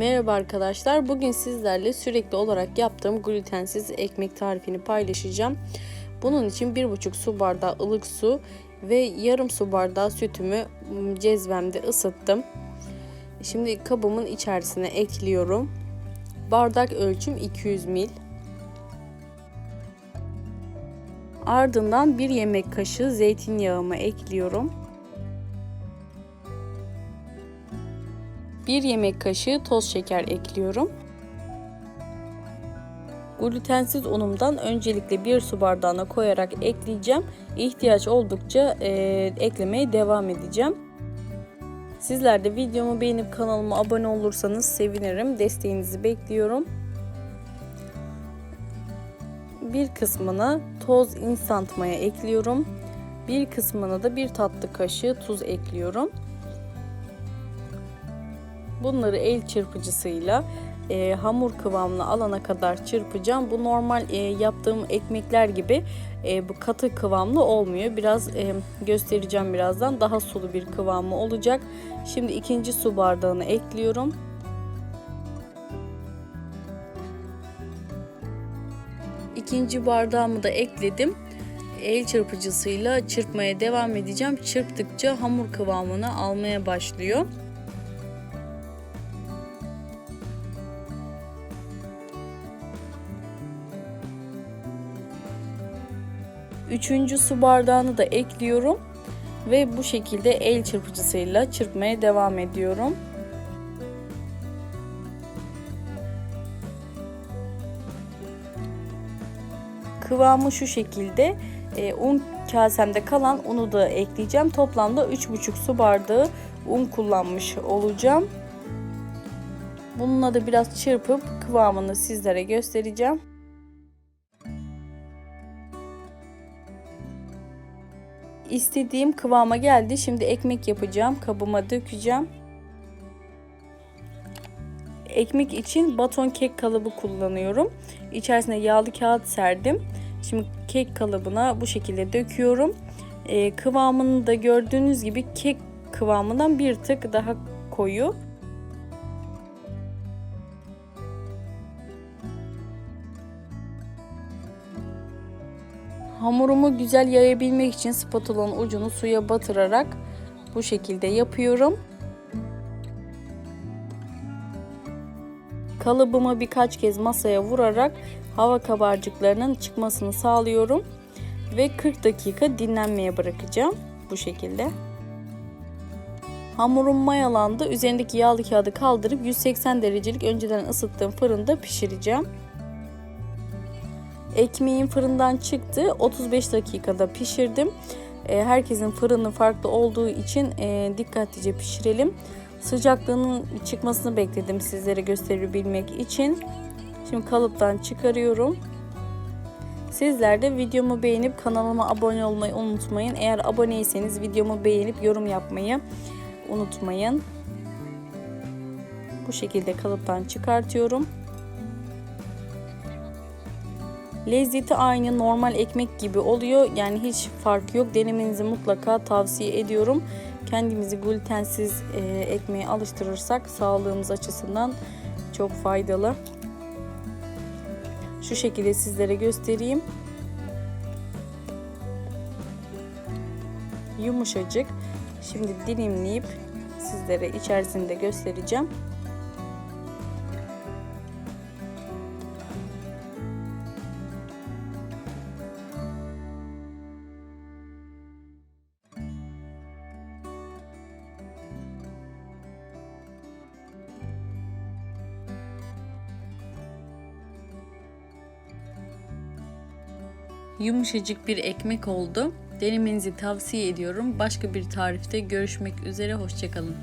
Merhaba arkadaşlar. Bugün sizlerle sürekli olarak yaptığım glutensiz ekmek tarifini paylaşacağım. Bunun için 1,5 su bardağı ılık su ve yarım su bardağı sütümü cezvemde ısıttım. Şimdi kabımın içerisine ekliyorum. Bardak ölçüm 200 ml. Ardından 1 yemek kaşığı zeytinyağımı ekliyorum. 1 yemek kaşığı toz şeker ekliyorum. Glutensiz unumdan öncelikle 1 su bardağına koyarak ekleyeceğim. İhtiyaç oldukça e, eklemeye devam edeceğim. Sizler de videomu beğenip kanalıma abone olursanız sevinirim. Desteğinizi bekliyorum. Bir kısmına toz instant maya ekliyorum. Bir kısmına da bir tatlı kaşığı tuz ekliyorum. Bunları el çırpıcısıyla e, hamur kıvamına alana kadar çırpacağım. Bu normal e, yaptığım ekmekler gibi e, bu katı kıvamlı olmuyor. Biraz e, göstereceğim birazdan. Daha sulu bir kıvamı olacak. Şimdi ikinci su bardağını ekliyorum. İkinci bardağımı da ekledim. El çırpıcısıyla çırpmaya devam edeceğim. Çırptıkça hamur kıvamını almaya başlıyor. Üçüncü su bardağını da ekliyorum ve bu şekilde el çırpıcısıyla çırpmaya devam ediyorum. Kıvamı şu şekilde. E, un kasemde kalan unu da ekleyeceğim. Toplamda 3,5 su bardağı un kullanmış olacağım. Bununla da biraz çırpıp kıvamını sizlere göstereceğim. İstediğim kıvama geldi. Şimdi ekmek yapacağım. Kabıma dökeceğim. Ekmek için baton kek kalıbı kullanıyorum. İçerisine yağlı kağıt serdim. Şimdi kek kalıbına bu şekilde döküyorum. Ee, kıvamını da gördüğünüz gibi kek kıvamından bir tık daha koyu. Hamurumu güzel yayabilmek için spatulanın ucunu suya batırarak bu şekilde yapıyorum. Kalıbımı birkaç kez masaya vurarak hava kabarcıklarının çıkmasını sağlıyorum ve 40 dakika dinlenmeye bırakacağım bu şekilde. Hamurum mayalandı. Üzerindeki yağlı kağıdı kaldırıp 180 derecelik önceden ısıttığım fırında pişireceğim. Ekmeğim fırından çıktı. 35 dakikada pişirdim. E, herkesin fırını farklı olduğu için e, dikkatlice pişirelim. Sıcaklığının çıkmasını bekledim sizlere gösterebilmek için. Şimdi kalıptan çıkarıyorum. Sizler de videomu beğenip kanalıma abone olmayı unutmayın. Eğer aboneyseniz videomu beğenip yorum yapmayı unutmayın. Bu şekilde kalıptan çıkartıyorum. Lezzeti aynı normal ekmek gibi oluyor. Yani hiç fark yok. Denemenizi mutlaka tavsiye ediyorum. Kendimizi glutensiz e, ekmeğe alıştırırsak sağlığımız açısından çok faydalı. Şu şekilde sizlere göstereyim. Yumuşacık. Şimdi dilimleyip sizlere içerisinde göstereceğim. Yumuşacık bir ekmek oldu. Denemenizi tavsiye ediyorum. Başka bir tarifte görüşmek üzere. Hoşçakalın.